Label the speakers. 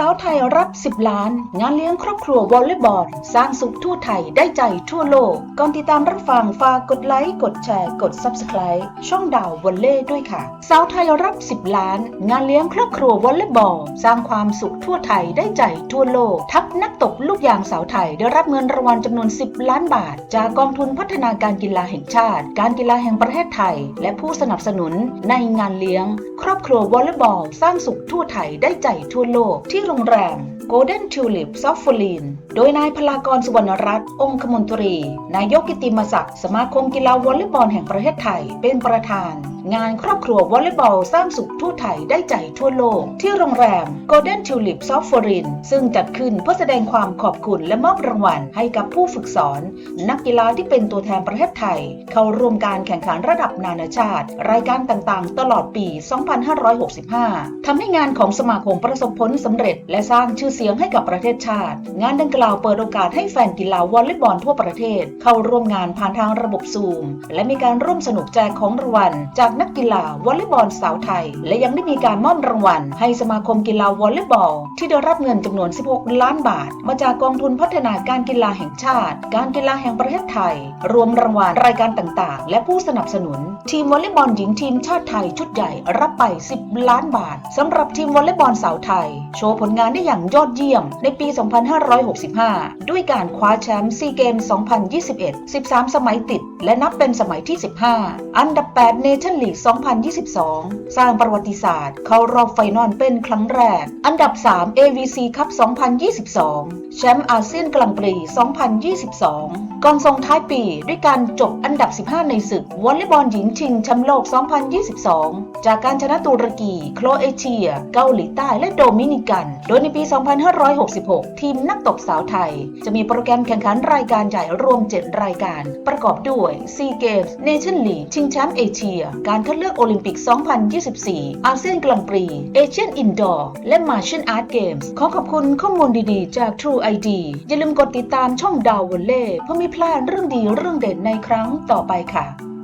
Speaker 1: สาวไทยรับ 10 ล้าน งานเลี้ยงครอบครัววอลเลย์บอลสร้างสุขทั่วไทยได้ใจทั่วโลก ก่อนติดตามรับฟังฝากกดไลค์ กดแชร์ กด Subscribe ช่องดาววอลเล่ด้วยค่ะ สาวไทยรับ 10 ล้าน งานเลี้ยงครอบครัววอลเลย์บอลสร้างความสุขทั่วไทยได้ใจทั่วโลก ทัพนักตบลูกยางสาวไทยได้รับเงินรางวัลจำนวน 10 ล้านบาท จากกองทุนพัฒนาการกีฬาแห่งชาติ การกีฬาแห่งประเทศไทย และผู้สนับสนุนในงานเลี้ยง ครอบครัววอลเลย์บอลสร้างสุขทั่วไทยได้ใจทั่วโลกที่โรงแรม Golden Tulip s o f f o l i n โดยนายพลากรสุวรรณรัตน์องคมนตรี นายกกิติมศักดิ์สมาคมกีฬาวอลเลย์บอลแห่งประเทศไทย เป็นประธาน งานครอบครัววอลเลย์บอลสร้างสุขทั่วไทยได้ใจทั่วโลก ที่โรงแรม Golden Tulip s o f f o l i n ซึ่งจัดขึ้นเพื่อแสดงความขอบคุณและมอบรางวัลให้กับผู้ฝึกสอน นักกีฬาที่เป็นตัวแทนประเทศไทย เข้าร่วมการแข่งขันระดับนานาชาติ รายการต่างๆ ตลอดปี 2565 ทำให้งานของสมาคมประสบผลสำเร็จ และสร้างชื่อเสียงให้กับประเทศชาติ งานดังกล่าวเปิดโอกาสให้แฟนกีฬาวอลเลย์บอลทั่วประเทศ เข้าร่วมงานผ่านทางระบบซูม และมีการร่วมสนุกแจกของรางวัลจากนักกีฬาวอลเลย์บอลสาวไทย และยังได้มีการมอบรางวัล ให้สมาคมกีฬาวอลเลย์บอล ที่ได้รับเงินจำนวน 16 ล้านบาท มาจากกองทุนพัฒนาการกีฬาแห่งชาติ การกีฬาแห่งประเทศไทย รวมรางวัลรายการต่างๆ และผู้สนับสนุน ทีมวอลเลย์บอลหญิงทีมชาติไทยชุดใหญ่รับไป 10 ล้านบาทสำหรับทีมวอลเลย์บอลสาวไทย โชว์ผลงานได้อย่างยอดเยี่ยม ในปี 2565 ด้วยการคว้าแชมป์ซีเกม 2021 13 สมัยติด และนับเป็นสมัยที่ 15 อันดับ 8 เนชั่นลีก 2022 สร้างประวัติศาสตร์ เข้ารอบไฟนอลเป็นครั้งแรก อันดับ 3 AVC คัพ 2022 แชมป์อาเซียนกลางปรี2022 ก่อนส่งท้ายปีด้วยการจบอันดับ 15 ในศึกวอลเลย์บอลหญิงชิงแชมป์โลก 2022 จากการชนะตุรกี โครเอเชีย เกาหลีใต้และโดมินิกัน โดยในปี 2566 ทีมนักตบสาวไทย จะมีโปรแกรมแข่งขันรายการใหญ่รวม 7 รายการ ประกอบด้วยซีเกมส์เนชั่นลีกชิงแชมป์เอเชียการการคัดเลือกโอลิมปิก 2024 อาเซียนกลางปรี เอเชียนอินดอร์ และมาเชียนอาร์ตเกมส์ขอขอบคุณข้อมูลดีๆ จาก True ID อย่าลืมกดติดตามช่องดาววอลเล่เพื่อไม่พลาดเรื่องดีเรื่องเด่นในครั้งต่อไปค่ะ